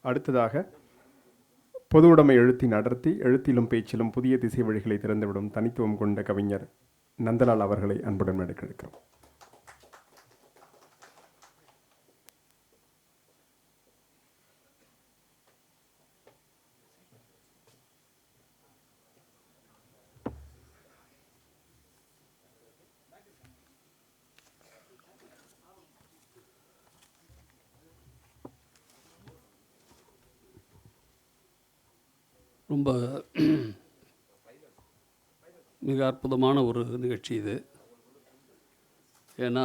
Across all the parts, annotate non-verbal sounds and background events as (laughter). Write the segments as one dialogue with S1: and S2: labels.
S1: அடுத்ததாக பொது உடைமை எழுத்தின் அடர்த்தி எழுத்திலும் பேச்சிலும் புதிய திசை வழிகளை திறந்துவிடும் தனித்துவம் கொண்ட கவிஞர் நந்தலால் அவர்களை அன்புடன் எடுக்கிறோம்.
S2: ரொம்ப மிக அற்புதமான ஒரு நிகழ்ச்சி இது. ஏன்னா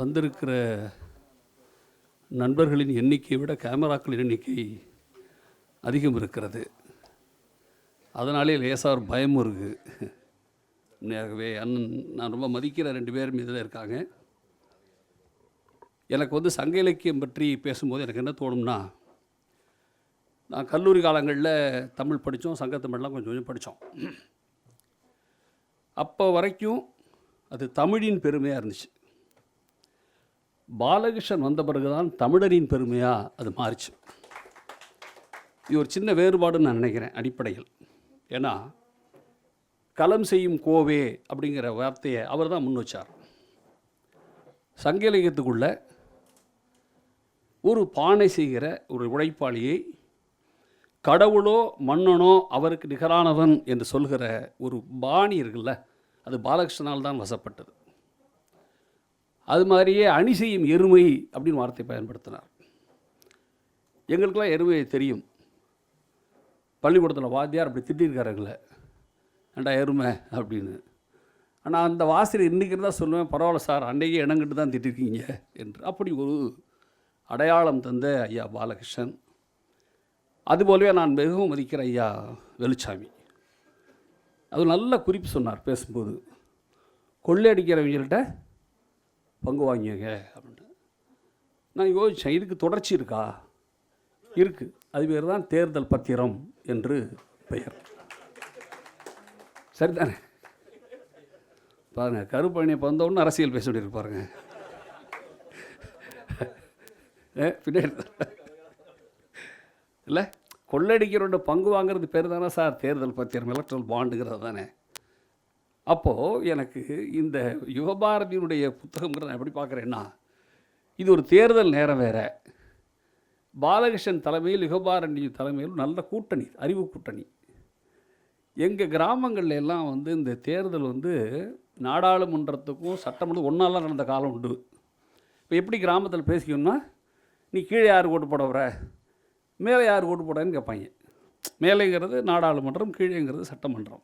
S2: வந்திருக்கிற நண்பர்களின் எண்ணிக்கையை விட கேமராக்களின் எண்ணிக்கை அதிகம் இருக்கிறது. அதனாலே லேசாக பயமும் இருக்குது உண்மையாகவே அண்ணன் நான் ரொம்ப மதிக்கிற ரெண்டு பேரும் இதில் இருக்காங்க. எனக்கு வந்து சங்க இலக்கியம் பற்றி பேசும்போது எனக்கு என்ன தோணும்னா நான் கல்லூரி காலங்களில் தமிழ் படித்தோம் சங்க தமிழ்லாம் கொஞ்சம் கொஞ்சம் படித்தோம். அப்போ வரைக்கும் அது தமிழின் பெருமையாக இருந்துச்சு. பாலகிருஷ்ணன் வந்த பிறகு தான் தமிழரின் பெருமையாக அது மாறிச்சு. இது ஒரு சின்ன வேறுபாடுன்னு நான் நினைக்கிறேன் அடிப்படையில். ஏன்னா களம் செய்யும் கோவே அப்படிங்கிற வார்த்தையை அவர் தான் முன் வச்சார். சங்க இலக்கியத்துக்குள்ள ஒரு பானை செய்கிற ஒரு உழைப்பாளியை கடவுளோ மன்னனோ அவருக்கு நிகரானவன் என்று சொல்கிற ஒரு பாணி இருக்குல்ல அது பாலகிருஷ்ணனால் தான் வசப்பட்டது. அது மாதிரியே அணி செய்யும் எருமை அப்படின்னு வார்த்தை பயன்படுத்தினார். எங்களுக்கெல்லாம் எருமை தெரியும். பள்ளிக்கூடத்தில் வாத்தியார் அப்படி திட்டிருக்காருங்களே ஏண்டா எருமை? அப்படின்னு. ஆனால் அந்த வாசல் இன்றைக்கி இருந்தால் சொல்லுவேன் பரவாயில்ல சார் அன்றைக்கே இடங்கிட்டு தான் திட்டிருக்கீங்க என்று. அப்படி ஒரு அடையாளம் தந்த ஐயா பாலகிருஷ்ணன். அதுபோலவே நான் மிகவும் மதிக்கிற ஐயா வெளிச்சாமி அது நல்ல குறிப்பு சொன்னார் பேசும்போது. கொள்ளையடிக்கிறவங்கள்ட்ட பங்கு வாங்கிங்க அப்படின்ட்டு. நான் யோசித்தேன் இதுக்கு தொடர்ச்சி இருக்கா? இருக்குது அது பேர் தான் தேர்தல் பத்திரம் என்று பெயர். சரிதானே? பாருங்கள் கருப்பழனியை பிறந்தவொன்னு அரசியல் பேச வேண்டியிருக்கு பாருங்கள் ஏ, பின்னாடி இல்லை? கொள்ளடிக்கிறோட பங்கு வாங்குறது பேர் தானே சார்? தேர்தல் பத்திரம் எலக்ட்ரல் பாண்டுங்கிறது தானே. அப்போது எனக்கு இந்த யுவபாரதியினுடைய புத்தகங்கிறத நான் எப்படி பார்க்குறேன்னா இது ஒரு தேர்தல் நேரம் வேறு. பாலகிருஷ்ணன் தலைமையில் யுகபாரதி தலைமையில் நல்ல கூட்டணி அறிவு கூட்டணி. எங்கள் கிராமங்கள்ல எல்லாம் வந்து இந்த தேர்தல் வந்து நாடாளுமன்றத்துக்கும் சட்டமன்றம் ஒன்றாலாம் நடந்த காலம் உண்டு. இப்போ எப்படி கிராமத்தில் பேசிக்கணும்னா நீ கீழே யார் ஓட்டு போட வர மேலே யார் ஓட்டு போடான்னு கேட்பாங்க. மேலேங்கிறது நாடாளுமன்றம் கீழேங்கிறது சட்டமன்றம்.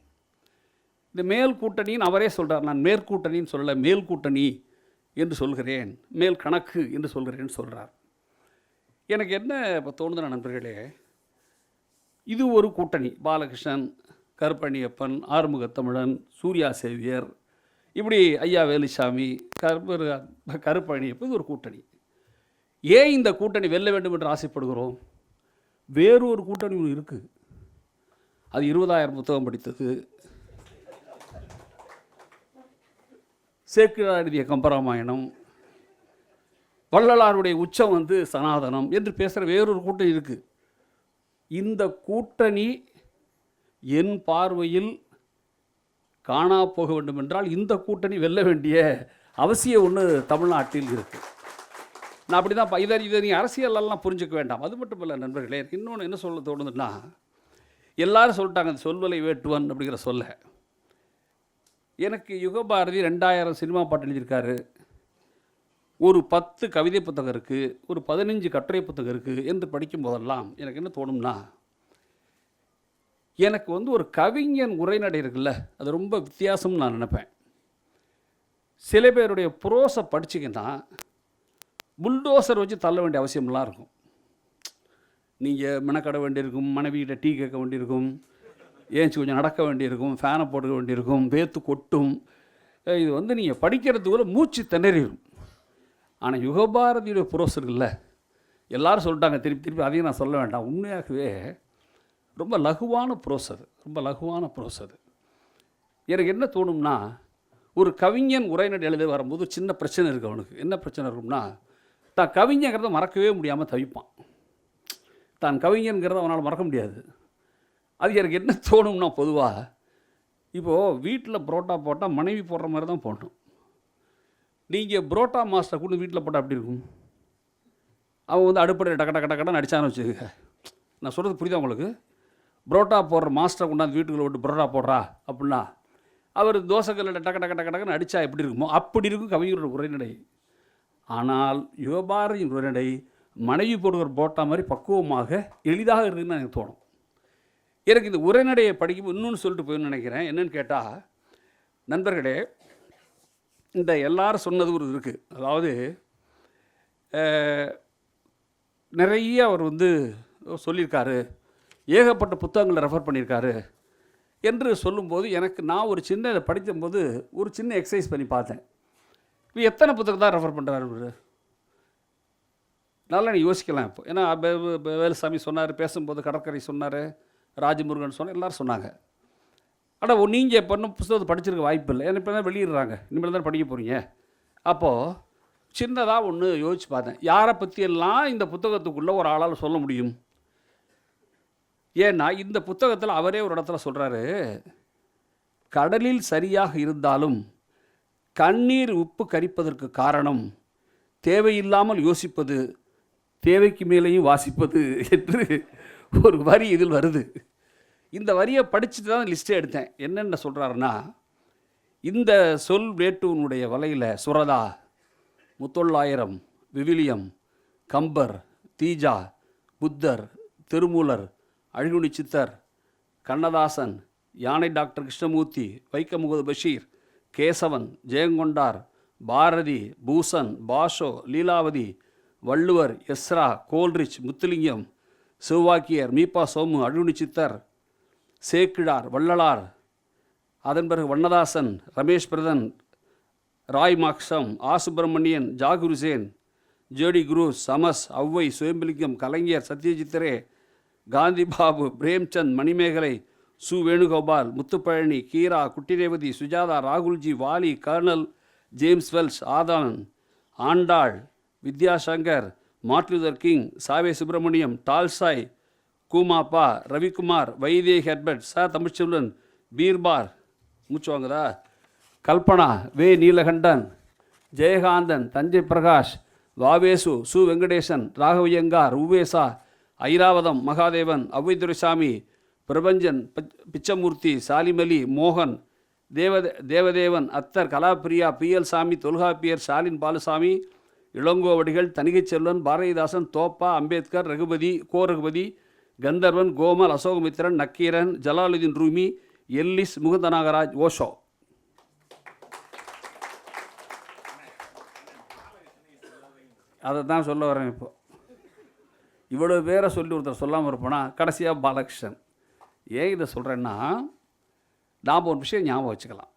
S2: இந்த மேல் கூட்டணின்னு அவரே சொல்கிறார் நான் மேற்கூட்டணின்னு சொல்லலை மேல் கூட்டணி என்று சொல்கிறேன் மேல் கணக்கு என்று சொல்கிறேன்னு சொல்கிறார் எனக்கு என்ன இப்போ தோணுதுன நண்பர்களே இது ஒரு கூட்டணி. பாலகிருஷ்ணன் கருப்பணியப்பன் ஆறுமுகத்தமிழன் சூர்யா சேவியர் இப்படி ஐயா வேலுசாமி கருப்பர் கருப்பணியப்பன் இது ஒரு கூட்டணி. ஏன் இந்த கூட்டணி வெல்ல வேண்டும் என்று ஆசைப்படுகிறோம்? வேறு ஒரு கூட்டணி ஒன்று இருக்குது அது இருபதாயிரம் புத்தகம் படித்தது. சேக்கிழார் எழுதிய கம்பராமாயணம். வள்ளலாருடைய உச்சம் வந்து சனாதனம் என்று பேசுகிற வேறொரு கூட்டணி இருக்குது இந்த கூட்டணி என் பார்வையில் காணா போக வேண்டுமென்றால் இந்த கூட்டணி வெல்ல வேண்டிய அவசியம் ஒன்று தமிழ்நாட்டில் இருக்குது நான் அப்படி தான் இதை இதை நீ அரசியலெல்லாம் புரிஞ்சுக்க வேண்டாம். அது மட்டும் இல்லை நண்பர்களே இன்னொன்று என்ன சொல்ல தோணுதுன்னா எல்லாரும் சொல்லிட்டாங்க அந்த சொல்வலை வேட்டுவன் அப்படிங்கிற சொல்ல. எனக்கு யுகபாரதி ரெண்டாயிரம் சினிமா பாட்டு எழுதியிருக்காரு. ஒரு பத்து கவிதை புத்தகம் இருக்குது ஒரு பதினஞ்சு கட்டுரை புத்தகம் இருக்குது என்று படிக்கும் போதெல்லாம் எனக்கு என்ன தோணும்னா எனக்கு வந்து ஒரு கவிஞன் உரைநடை இருக்குல்ல அது ரொம்ப வித்தியாசம்னு நான் நினப்பேன். சில பேருடைய புரோஸை படிச்சிங்கன்னா புல்டோசர் வச்சு தள்ள வேண்டிய அவசியம்லாம் இருக்கும். நீங்கள் மெனக்கட வேண்டியிருக்கும் மனைவிகிட்ட டீ கேட்க வேண்டியிருக்கும் ஏஞ்சி கொஞ்சம் நடக்க வேண்டியிருக்கும் ஃபேனை போட்டுக்க வேண்டியிருக்கும் வேத்து கொட்டும். இது வந்து நீங்கள் படிக்கிறதுக்குள்ளே மூச்சு திணறிடும் ஆனால் யுகபாரதியுடைய புரோஸ் இருக்குல்ல எல்லாரும் சொல்லிட்டாங்க திருப்பி திருப்பி அதையும் நான் சொல்ல வேண்டாம். உண்மையாகவே ரொம்ப லகுவான ப்ரோஸ் அது ரொம்ப லகுவான ப்ரோஸ் அது எனக்கு என்ன தோணும்னா ஒரு கவிஞன் உரைநடை எழுத வரும்போது சின்ன பிரச்சனை இருக்குது அவனுக்கு. என்ன பிரச்சனை இருக்கும்னா தான் கவிஞங்கிறத மறக்கவே முடியாமல் தவிப்பான். தான் கவிஞங்கிறத அவனால் மறக்க முடியாது. அது எனக்கு என்ன தோணும்னா பொதுவாக இப்போது வீட்டில் புரோட்டா போட்டால் மனைவி போடுற மாதிரி தான் போடணும். நீங்கள் புரோட்டா மாஸ்டரை கொண்டு வீட்டில் போட்டால் அப்படி இருக்கும்? அவன் வந்து அடுப்படையில் டக்க டக்க டக்கடன்னு அடிச்சான்னு வச்சுக்கோங்க. நான் சொல்கிறது புரியுதா உங்களுக்கு? புரோட்டா போடுற மாஸ்டரை கொண்டாந்து வீட்டுக்குள்ள விட்டு புரோட்டா போடுறா அப்படின்னா அவர் தோசைக்கல்லில் டக்க டக்க டக்க டக்குன்னு அடித்தா எப்படி இருக்குமோ அப்படி இருக்கும் கவிஞரோட உரைநடை. ஆனால் யுவபாரதியின் உரைநடை மனைவி போடுவர் போட்டா மாதிரி பக்குவமாக எளிதாக இருக்குதுன்னு எனக்கு தோணும். எனக்கு இந்த உரைநடையை படிக்கும் இன்னொன்று சொல்லிட்டு போயின்னு நினைக்கிறேன். என்னென்னு கேட்டால் நண்பர்களே இந்த எல்லாரும் சொன்னது ஒரு இருக்குது அதாவது நிறைய அவர் வந்து சொல்லியிருக்காரு. ஏகப்பட்ட புத்தகங்களை ரெஃபர் பண்ணியிருக்காரு என்று சொல்லும்போது எனக்கு நான் ஒரு சின்ன இதை படிக்கும்போது ஒரு சின்ன எக்ஸசைஸ் பண்ணி பார்த்தேன். இப்போ எத்தனை புத்தகம் தான் ரெஃபர் பண்ணுறாரு இவர்? நல்லா நீ யோசிக்கலாம் இப்போ. ஏன்னா பே- வேலுசாமி சொன்னார் பேசும்போது கடற்கரை சொன்னார் ராஜமுருகன் சொன்னார் எல்லோரும் சொன்னாங்க. ஆனால் நீங்கள் இப்போ இன்னும் புத்தகத்தை படிச்சிருக்க வாய்ப்பு இல்லை. ஏன்னா இப்போ தான் வெளியிடுறாங்க. இனிமேல் தான் படிக்க போகிறீங்க அப்போது சின்னதாக ஒன்று யோசிச்சு பார்த்தேன். யாரை பற்றியெல்லாம் இந்த புத்தகத்துக்குள்ளே ஒரு ஆளால் சொல்ல முடியும்? ஏன்னா இந்த புத்தகத்தில் அவரே ஒரு இடத்துல சொல்கிறாரு கடலில் சரியாக இருந்தாலும் கண்ணீர் உப்பு கரிப்பதற்கு காரணம் தேவையில்லாமல் யோசிப்பது தேவைக்கு மேலேயும் வாசிப்பது என்று ஒரு வரி இதில் வருது. இந்த வரியை படிச்சுட்டு தான் லிஸ்ட்டே எடுத்தேன். என்னென்ன சொல்கிறாருன்னா இந்த சொல் வேட்டுவனுடைய வலையில் சுரதா முத்தொள்ளாயிரம் விவிலியம் கம்பர் தீஜா புத்தர் திருமூலர் அழகுனி சித்தர் கண்ணதாசன் யானை doctor Krishnamoorthy Vaikom Muhammad Basheer Kesavan Jayamkondar Bharathi Bhushan Basho Leelavathi Valluvar Ezra Coleridge Muthulingam Sivavakkiyar மீபா Somu அழுனி சித்தர் சேக்கிழார் வள்ளலார் அதன் பிறகு வண்ணதாசன் ரமேஷ் பிரதன் ராய் மாக்ஷம் ஆ சுப்பிரமணியன் ஜாகுருசேன் ஜேடி குரு சமஸ் ஔவை சுயம்பலிங்கம் கலைஞர் சத்யஜித்தரே காந்தி பாபு பிரேம்சந்த் மணிமேகலை சு Venugopal Muthupazhani Kira Kutti Revathi Sujatha Rahulji Vaali colonel James Wells ஆதானன் Andal Vidyashankar Martin Luther King சாவே சுப்பிரமணியம் டால்சாய் கூமாப்பா ரவிக்குமார் வைதே ஹெர்பர்ட் ச தமிழ்ச்செல்வன் பீர்பார் மூச்சு வாங்குதா? கல்பனா வே நீலகண்டன் ஜெயகாந்தன் தஞ்சை பிரகாஷ் வாவேசு சு வெங்கடேசன் ராகவையங்கார் உவேசா ஐராவதம் மகாதேவன் அவ்வைதுரைசாமி துரைசாமி பிரபஞ்சன் பிச்சமூர்த்தி சாலிமலி மோகன் தேவதே தேவதேவன் அத்தர் கலாப்பிரியா பி எல் சாமி தொல்காப்பியர் ஸ்டாலின் பாலுசாமி இளங்கோவடிகள் தணிகைச் செல்வன் பாரதிதாசன் தோப்பா அம்பேத்கர் ரகுபதி கோ Raghupathi Gandharvan Komal Ashokamitran Nakkeeran Jalaluddin Rumi Ellis Mukunda Nagaraj Osho. அதை தான் சொல்ல வரேன் இப்போ. இவ்வளோ பேரை சொல்லி ஒருத்தர் சொல்லாமல் இருப்போனா கடைசியாக பாலகிருஷ்ணன். ஏன் இதை சொல்கிறேன்னா நாம் ஒரு விஷயம் ஞாபகம் வச்சுக்கலாம்.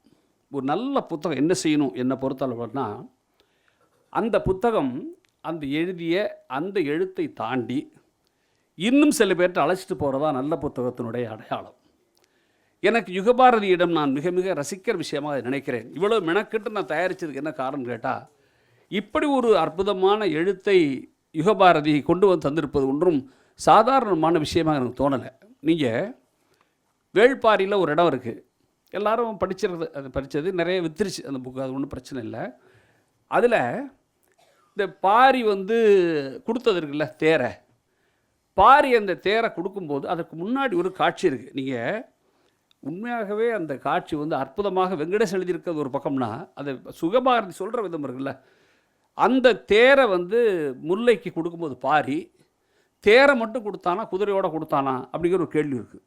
S2: ஒரு நல்ல புத்தகம் என்ன செய்யணும் என்னை பொறுத்தளவுனா அந்த புத்தகம் அந்த எழுதிய அந்த எழுத்தை தாண்டி இன்னும் சில பேர்கிட்ட அழைச்சிட்டு போகிறதா நல்ல புத்தகத்தினுடைய அடையாளம். எனக்கு யுகபாரதியிடம் நான் மிக மிக ரசிக்கிற விஷயமாக நினைக்கிறேன். இவ்வளோ மெனக்கெட்டு நான் தயாரித்ததுக்கு என்ன காரணம் கேட்டால் இப்படி ஒரு அற்புதமான எழுத்தை யுகபாரதி கொண்டு வந்து தந்திருப்பது ஒன்றும் சாதாரணமான விஷயமாக எனக்கு தோணலை. நீங்கள் வேள்பாரியில் ஒரு இடம் இருக்குது எல்லோரும் படிச்சிருது அது படித்தது நிறைய வித்துருச்சு. அந்த புக்கு அது ஒன்றும் பிரச்சனை இல்லை. அதில் இந்த பாரி வந்து கொடுத்தது இருக்குல்ல தேரை. பாரி அந்த தேரை கொடுக்கும்போது அதற்கு முன்னாடி ஒரு காட்சி இருக்குது நீங்கள் உண்மையாகவே அந்த காட்சி வந்து அற்புதமாக வெங்கடேஷ் எழுதியிருக்கிறது ஒரு பக்கம்னா அது சுகபாரதி சொல்கிற விதம் இருக்குல்ல. அந்த தேரை வந்து முல்லைக்கு கொடுக்கும்போது பாரி தேரை மட்டும் கொடுத்தானா குதிரையோடு கொடுத்தானா அப்படிங்கிற ஒரு கேள்வி இருக்குது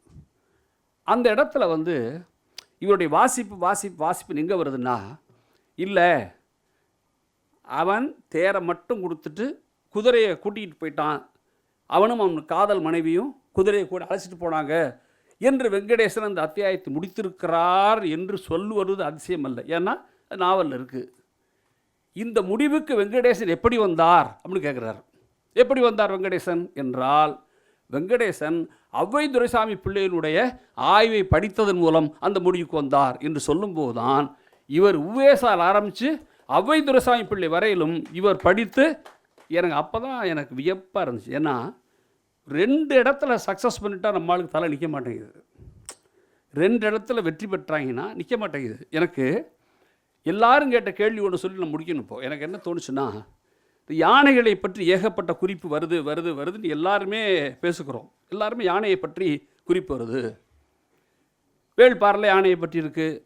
S2: அந்த இடத்துல வந்து இவருடைய வாசிப்பு வாசிப்பு வாசிப்பு எங்கே வருதுன்னா இல்லை அவன் தேரை மட்டும் கொடுத்துட்டு குதிரையை கூட்டிகிட்டு போயிட்டான். அவனும் அவன் காதல் மனைவியும் குதிரையை கூட அழைச்சிட்டு போனாங்க என்று வெங்கடேசன் அந்த அத்தியாயத்தை முடித்திருக்கிறார் என்று சொல்லுவது அதிசயம் அல்ல. ஏன்னா நாவலில் இருக்குது இந்த முடிவுக்கு வெங்கடேசன் எப்படி வந்தார் அப்படின்னு கேட்குறாரு எப்படி வந்தார் வெங்கடேசன்? என்றால் வெங்கடேசன் அவ்வை துரைசாமி பிள்ளையினுடைய ஆய்வை படித்ததன் மூலம் அந்த முடிவுக்கு வந்தார் என்று சொல்லும்போது தான் இவர் உவேசால் ஆரம்பித்து அவ்வை துரைசாமி பிள்ளை வரையிலும் இவர் படித்து எனக்கு அப்போ தான் எனக்கு வியப்பாக இருந்துச்சு. ஏன்னா ரெண்டு இடத்துல சக்ஸஸ் பண்ணிட்டால் நம்மளுக்கு தலை நிற்க மாட்டேங்குது. ரெண்டு இடத்துல வெற்றி பெற்றாங்கன்னா நிற்க மாட்டேங்குது. எனக்கு எல்லாரும் கேட்ட கேள்வி ஒன்று சொல்லி நான் முடிக்கணும் இப்போ. எனக்கு என்ன தோணுச்சுன்னா இந்த யானைகளை பற்றி ஏகப்பட்ட குறிப்பு வருது வருது வருதுன்னு எல்லாருமே பேசுகிறோம். எல்லாருமே யானையை பற்றி குறிப்பு வருது. வேள்பாரில் யானையை பற்றி இருக்குது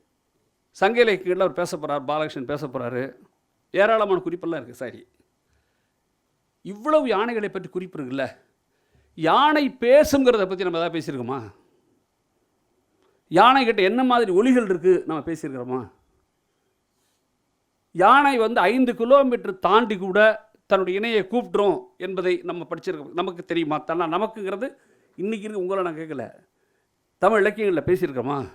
S2: சங்க இலக்கியங்களில் அவர் பேச போகிறார் பாலகிருஷ்ணன் பேச போகிறாரு ஏராளமான குறிப்பெல்லாம் இருக்குது சரி. இவ்வளவு யானைகளை பற்றி குறிப்பு இருக்குல்ல? யானை பேசுங்கிறத பற்றி நம்ம எதாவது பேசியிருக்கோமா? யானை கிட்ட என்ன மாதிரி ஒலிகள் இருக்குது நம்ம பேசியிருக்கிறோமா? யானை வந்து ஐந்து கிலோமீட்டர் தாண்டி கூட தன்னுடைய இணையை கூப்பிட்றோம் என்பதை நம்ம படிச்சிருக்கோம் நமக்கு தெரியுமா? தானா நமக்குங்கிறது இன்னைக்கு இருக்கு உங்களை நான் கேட்கல. தமிழ் இலக்கியங்களில் பேசியிருக்கோமா?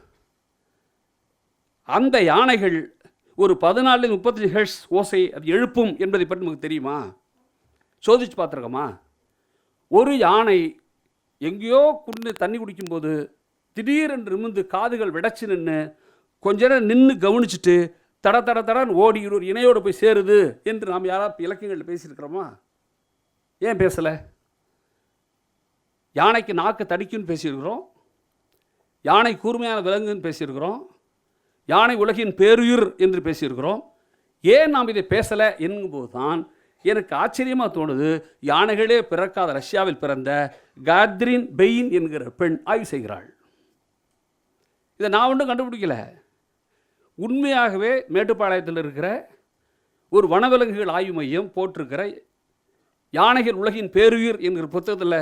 S2: அந்த யானைகள் ஒரு பதினாலு முப்பத்தஞ்சு ஹெர்ட்ஸ் ஓசை அது எழுப்பும் என்பதை பற்றி நமக்கு தெரியுமா? சோதிச்சு பார்த்துருக்கோமா? ஒரு யானை எங்கேயோ குண்டு தண்ணி குடிக்கும்போது திடீரென்று நிமிர்ந்து காதுகள் விடச்சு நின்று கொஞ்ச நேரம் நின்று கவனிச்சுட்டு தட தட தடன் ஓடி இணையோடு போய் சேருது என்று நாம் யாராவது இலக்கியங்களில் பேசியிருக்கிறோமா? ஏன் பேசலை? யானைக்கு நாக்கு தடிக்குன்னு பேசியிருக்கிறோம். யானை கூர்மையான விலங்குன்னு பேசியிருக்கிறோம். யானை உலகின் பேருயிர் என்று பேசியிருக்கிறோம். ஏன் நாம் இதை பேசலை என்கும்போது தான் எனக்கு ஆச்சரியமாக தோணுது. யானைகளே பிறக்காத ரஷ்யாவில் பிறந்த காத்ரின் பெயின் என்கிற பெண் ஆய்வு செய்கிறாள். இதை நான் ஒன்றும் கண்டுபிடிக்கலை. உண்மையாகவே மேட்டுப்பாளையத்தில் இருக்கிற ஒரு வனவிலங்குகள் ஆய்வு மையம் போட்டிருக்கிற யானைகள் உலகின் பேருயிர் என்கிற புத்தகத்தில்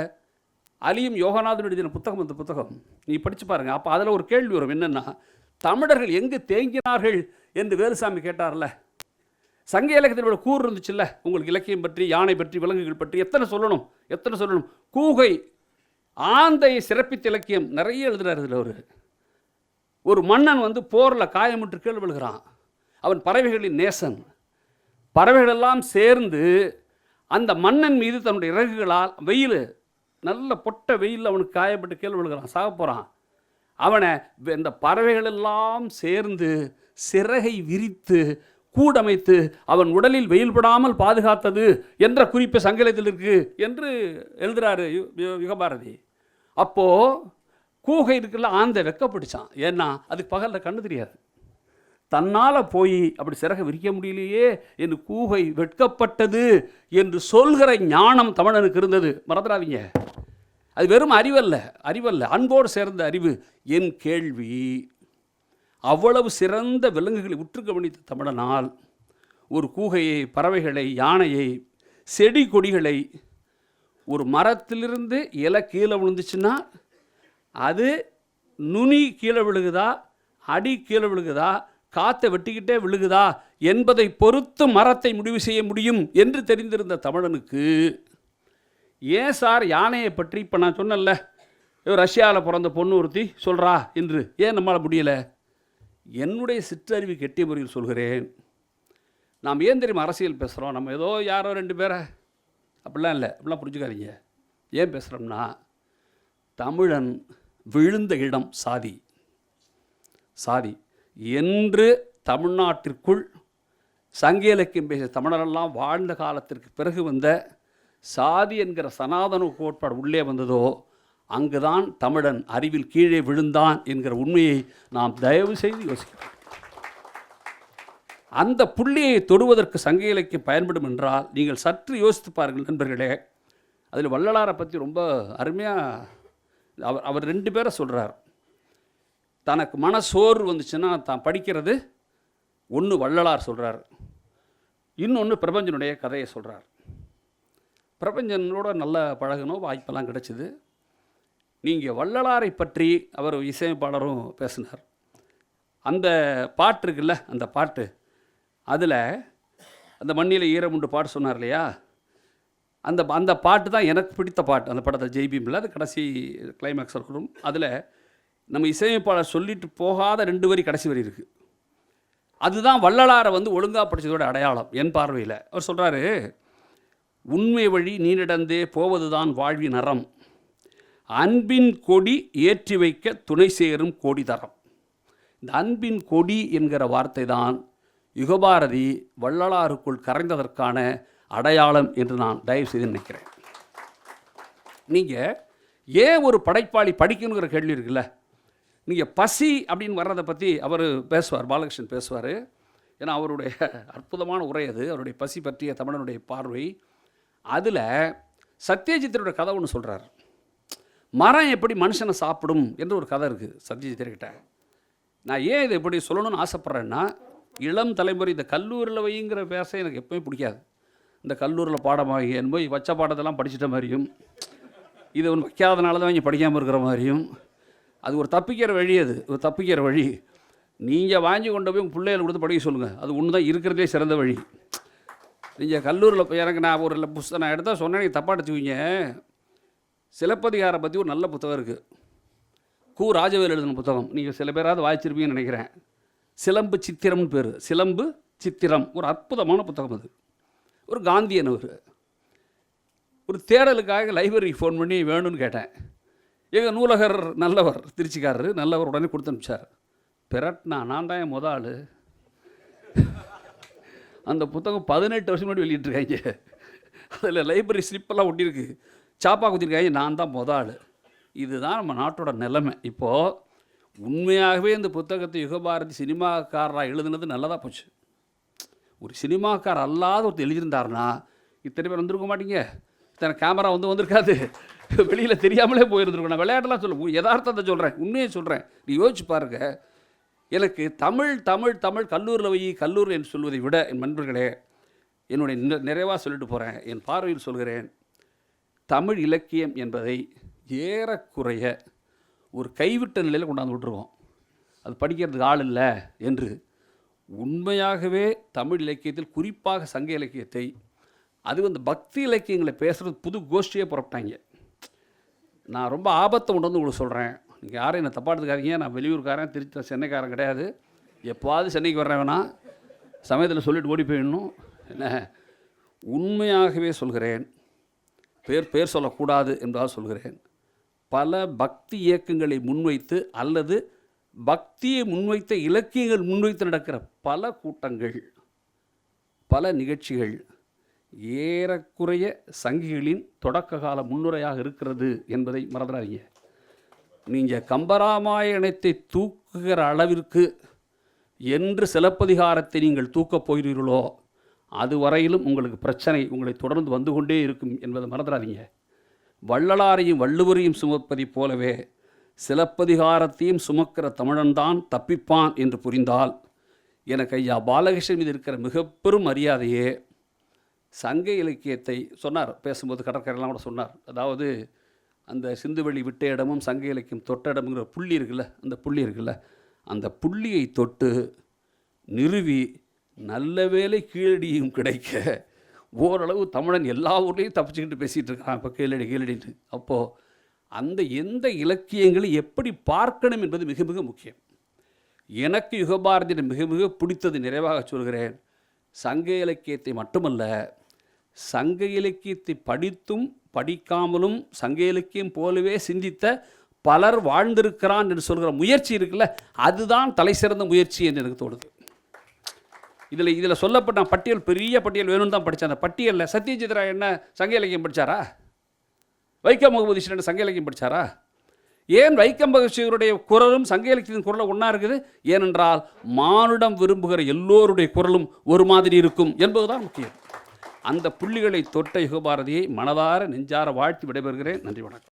S2: அலியும் யோகநாதன் எழுதின புத்தகம் அந்த புத்தகம். நீ படித்து பாருங்கள் அப்போ அதில் ஒரு கேள்வி வரும். என்னென்னா தமிழர்கள் எங்கு தேங்கினார்கள் என்று வேலுசாமி கேட்டார்ல. சங்க இலக்கியத்தில் இவ்வளோ கூறு இருந்துச்சுல்ல? உங்களுக்கு இலக்கியம் பற்றி யானை பற்றி விலங்குகள் பற்றி எத்தனை சொல்லணும்? எத்தனை சொல்லணும்? கூகை ஆந்தை சிறப்பித்த இலக்கியம் நிறைய எழுதுறாரு இதில் ஒரு ஒரு மன்னன் வந்து போரில் காயமுற்று கீழ் விழுகிறான். அவன் பறவைகளின் நேசன். பறவைகளெல்லாம் சேர்ந்து அந்த மன்னன் மீது தன்னுடைய இறகுகளால் வெயில் நல்ல பொட்ட வெயிலில் அவனுக்கு காயப்பட்டு கீழ் விழுகிறான் சாக போகிறான் அவனை வெ- இந்த பறவைகளெல்லாம் சேர்ந்து சிறகை விரித்து கூடமைத்து அவன் உடலில் வெயில் படாமல் பாதுகாத்தது என்ற குறிப்பு சங்கலத்தில் இருக்கு என்று எழுதுகிறாரு யுகபாரதி. அப்போது கூகை இருக்குல்ல ஆந்த வெக்கப்படிச்சான் ஏன்னா அதுக்கு பகலில் கண்ணு தெரியாது. தன்னால் போய் அப்படி சிறக விரிக்க முடியலையே என்று கூகை வெட்கப்பட்டது என்று சொல்கிற ஞானம் தமிழனுக்கு இருந்தது. மறந்துடாதீங்க. அது வெறும் அறிவல்ல அறிவல்ல. அன்போடு சேர்ந்த அறிவு என் கேள்வி. அவ்வளவு சிறந்த விலங்குகளை உற்று கவனித்த தமிழனால் ஒரு கூகையை பறவைகளை யானையை செடி கொடிகளை ஒரு மரத்திலிருந்து இலை கீழே விழுந்துச்சுன்னா அது நுனி கீழே விழுகுதா? அடி கீழே விழுகுதா? காற்றை வெட்டிக்கிட்டே விழுகுதா? என்பதை பொறுத்து மரத்தை முடிவு செய்ய முடியும் என்று தெரிந்திருந்த தமிழனுக்கு ஏன் சார் யானையை பற்றி இப்போ நான் சொன்னேன்ல? ரஷ்யாவில் பிறந்த பொண்ணு ஒருத்தி சொல்கிறா என்று. ஏன் நம்மளால் முடியலை? என்னுடைய சிற்றறிவு கெட்டிய முறையில் சொல்கிறேன். நாம் ஏன் தெரியுமா அரசியல் பேசுகிறோம் நம்ம ஏதோ யாரோ ரெண்டு பேரை. அப்படிலாம் இல்லை. அப்படிலாம் புரிஞ்சுக்காதீங்க. ஏன் பேசுகிறோம்னா தமிழன் விழுந்த இடம் சாதி. சாதி. என்று தமிழ்நாட்டிற்குள் சங்க இலக்கியம் பேசிய தமிழரெல்லாம் வாழ்ந்த காலத்திற்கு பிறகு வந்த சாதி என்கிற சனாதன கோட்பாடு உள்ளே வந்ததோ அங்குதான் தமிழன் அறிவில் கீழே விழுந்தான் என்கிற உண்மையை நாம் தயவு செய்து யோசிக்கிறோம் அந்த புள்ளியை தொடுவதற்கு சங்க இலக்கியம் பயன்படும் என்றால் நீங்கள் சற்று யோசித்து பாருங்கள் நண்பர்களே அதில் வள்ளலாரை பற்றி ரொம்ப அருமையாக அவர் அவர் ரெண்டு பேரை சொல்கிறார் தனக்கு மன சோர்வு வந்துச்சுன்னா தான் படிக்கிறது. ஒன்று வள்ளலார் சொல்கிறார் இன்னொன்று பிரபஞ்சனுடைய கதையை சொல்கிறார் பிரபஞ்சனோட நல்ல பழகணும் வாய்ப்பெல்லாம் கிடைச்சிது. நீங்கள் வள்ளலாரை பற்றி அவர் இசையமைப்பாளரும் பேசினார். அந்த பாட்டு இருக்குல்ல அந்த பாட்டு அதில் அந்த மண்ணில் ஈரமுண்டு பாட்டு சொன்னார் இல்லையா? அந்த அந்த பாட்டு தான் எனக்கு பிடித்த பாட்டு. அந்த படத்தை ஜெய்பீமில் அது கடைசி கிளைமேக்ஸ் இருக்கணும் அதில் நம்ம இசையமைப்பாளர் சொல்லிட்டு போகாத ரெண்டு வரி கடைசி வரி இருக்குது அதுதான் வள்ளலாரை வந்து ஒழுங்காக படிச்சதோட அடையாளம் என் பார்வையில். அவர் சொல்கிறாரு உண்மை வழி நீ நடந்தே போவதுதான் வாழ்வின் அறம் அன்பின் கொடி ஏற்றி வைக்க துணை சேரும் கொடி தரம். இந்த அன்பின் கொடி என்கிற வார்த்தை தான் யுகபாரதி வள்ளலாருக்குள் கரைந்ததற்கான அடையாளம் என்று நான் தயவு செய்து நினைக்கிறேன். நீங்கள் ஏன் ஒரு படைப்பாளி படிக்கணுங்கிற கேள்வி இருக்குல்ல? நீங்கள் பசி அப்படின்னு வர்றதை பற்றி அவர் பேசுவார் பாலகிருஷ்ணன் பேசுவார். ஏன்னா அவருடைய அற்புதமான உரை அது அவருடைய பசி பற்றிய தமிழனுடைய பார்வை. அதில் சத்யஜித்தரோட கதை ஒன்று சொல்கிறார் மரம் எப்படி மனுஷனை சாப்பிடும் என்று ஒரு கதை இருக்குது சத்யஜித்தர்கிட்ட நான் ஏன் இதை எப்படி சொல்லணும்னு ஆசைப்பட்றேன்னா இளம் தலைமுறை இந்த கல்லூரியில் வைங்கிற பேச எனக்கு எப்பவுமே பிடிக்காது. இந்த கல்லூரியில் பாடமாகி என் போய் வச்ச பாடத்தெல்லாம் படிச்சிட்ட மாதிரியும் இது ஒன்று வைக்காதனால தான் இங்கே படிக்காமல் இருக்கிற மாதிரியும் அது ஒரு தப்பிக்கிற வழி அது ஒரு தப்பிக்கிற வழி. நீங்கள் வாங்கி கொண்டு போய் பிள்ளைகள் கொடுத்து படிக்க சொல்லுங்கள் அது ஒன்று தான் இருக்கிறதே சிறந்த வழி. நீங்கள் கல்லூரியில் போய் எனக்கு நான் ஒரு புஸ்தகம் நான் எடுத்தால் சொன்னேன் நீங்கள் தப்பாக எடுத்துக்குவீங்க. சிலப்பதிகாரம் பற்றி ஒரு நல்ல புத்தகம் இருக்குது கு. ராஜவேல் எழுதின புத்தகம். நீங்கள் சில பேராவது வாய்ச்சிருப்பீங்கன்னு நினைக்கிறேன். சிலம்பு சித்திரம்னு பேர். சிலம்பு சித்திரம். ஒரு அற்புதமான புத்தகம் அது. ஒரு காந்தியன் அவர். ஒரு தேடலுக்காக லைப்ரரிக்கு ஃபோன் பண்ணி வேணும்னு கேட்டேன். எங்கள் நூலகர் நல்லவர் திருச்சிக்காரர் நல்லவர் உடனே கொடுத்து அனுப்பிச்சார். பிறட்னா நான் தான் என் முதல் ஆள். அந்த புத்தகம் பதினெட்டு வருஷம் முன்னாடி வெளியிட்டிருக்காங்க. அதில் லைப்ரரி ஸ்லிப்பெல்லாம் ஒட்டியிருக்கு. சாப்பா குத்திருக்காங்க நான் தான் முத ஆள். இதுதான் நம்ம நாட்டோட நிலைமை. இப்போது உண்மையாகவே இந்த புத்தகத்தை யுகபாரதி சினிமாக்காரராக எழுதுனது நல்லதாக போச்சு. ஒரு சினிமாக்கார் அல்லாத ஒருத்தர் எழுதியிருந்தாருன்னா இத்தனை பேர் வந்திருக்க மாட்டீங்க. இத்தனை கேமரா வந்து வந்திருக்காது. (laughs) வெளியில் தெரியாமலே போயிருந்துருக்கும். நான் விளையாட்டெல்லாம் சொல்ல யதார்த்தத்தை சொல்கிறேன் உண்மையை சொல்கிறேன் நீ யோசிச்சு பாருங்க. எனக்கு தமிழ் தமிழ் தமிழ் கல்லூரில் வை கல்லூரி என்று சொல்வதை விட என் நண்பர்களே என்னுடைய நிறைவாக சொல்லிட்டு போகிறேன் என் பார்வையில் சொல்கிறேன் தமிழ் இலக்கியம் என்பதை ஏறக்குறைய ஒரு கைவிட்ட நிலையில் கொண்டாந்து விட்டுருவோம். அது படிக்கிறதுக்கு ஆள் இல்லை என்று உண்மையாகவே தமிழ் இலக்கியத்தில் குறிப்பாக சங்க இலக்கியத்தை அது வந்து பக்தி இலக்கியங்களை பேசுகிறது புது கோஷ்டியே புறப்பட்டாங்க நான் ரொம்ப ஆபத்தை கொண்டு வந்து உங்களுக்கு சொல்கிறேன் நீங்கள் யாரும் என்னை தப்பா எடுத்துக்காதீங்க. நான் வெளியூர்காரன் திருச்சி சென்னைக்காரன் கிடையாது. எப்போவாது சென்னைக்கு வர்றேன் வேணா. சமயத்தில் சொல்லிட்டு ஓடி போயிடணும். என்ன? உண்மையாகவே சொல்கிறேன். பேர் பேர் சொல்லக்கூடாது என்றால் சொல்கிறேன். பல பக்தி இயக்கங்களை முன்வைத்து அல்லது பக்தியை முன்வைத்த இலக்கியங்கள் முன்வைத்து நடக்கிற பல கூட்டங்கள் பல நிகழ்ச்சிகள் ஏறக்குறைய சங்கிகளின் தொடக்க கால முன்னுரையாக இருக்கிறது என்பதை மறந்துடாதீங்க. நீங்கள் கம்பராமாயணத்தை தூக்குகிற அளவிற்கு என்று சிலப்பதிகாரத்தை நீங்கள் தூக்கப் போகிறீர்களோ அதுவரையிலும் உங்களுக்கு பிரச்சனை உங்களை தொடர்ந்து வந்து கொண்டே இருக்கும் என்பதை மறந்துடாதீங்க. வள்ளலாரையும் வள்ளுவரையும் சுமப்பதைப் போலவே சிலப்பதிகாரத்தையும் சுமக்கிற தமிழன்தான் தப்பிப்பான் என்று புரிந்தால் எனக்கு ஐயா பாலகிருஷ்ணன் மீது இருக்கிற மிக பெரும் மரியாதையே. சங்க இலக்கியத்தை சொன்னார் பேசும்போது கடற்கரைலாம் கூட சொன்னார். அதாவது அந்த சிந்துவெளி விட்ட இடமும் சங்க இலக்கியம் தொட்ட இடமுங்கிற புள்ளி இருக்குல்ல அந்த புள்ளி இருக்குல்ல அந்த புள்ளியை தொட்டு நிறுவி நல்ல வேலை கீழடியும் கிடைக்க ஓரளவு தமிழன் எல்லா ஊர்லேயும் தப்பிச்சுக்கிட்டு பேசிகிட்டு இருக்கான். இப்போ கீழடி கீழடின்னு. அப்போது அந்த எந்த இலக்கியங்களை எப்படி பார்க்கணும் என்பது மிக மிக முக்கியம். எனக்கு யுகபாரதியிடம் மிக மிக பிடித்தது நிறைவாக சொல்கிறேன். சங்க இலக்கியத்தை மட்டுமல்ல சங்க இலக்கியத்தை படித்தும் படிக்காமலும் சங்க இலக்கியம் போலவே சிந்தித்த பலர் வாழ்ந்திருக்கிறான் என்று சொல்கிற முயற்சி இருக்குல்ல அதுதான் தலை சிறந்த முயற்சி என்று எனக்கு தோணுது. இதில் இதில் சொல்லப்பட்ட பட்டியல் பெரிய பட்டியல் வேணும்னு தான் படித்தேன். அந்த பட்டியலில் சத்யஜித் ராய் என்ன சங்க இலக்கியம் படித்தாரா வைக்கம் முகமது ஈஸ்வரன் சங்க இலக்கியம் படித்தாரா ஏன் வைக்கம் பகவதியுடைய குரலும் சங்க இலக்கியத்தின் குரலும் ஒன்றா இருக்குது? ஏனென்றால் மானுடம் விரும்புகிற எல்லோருடைய குரலும் ஒரு மாதிரி இருக்கும் என்பதுதான் முக்கியம். அந்த புள்ளிகளை தொட்ட யுகபாரதியை மனதார நெஞ்சார வாழ்த்தி விடைபெறுகிறேன். நன்றி வணக்கம்.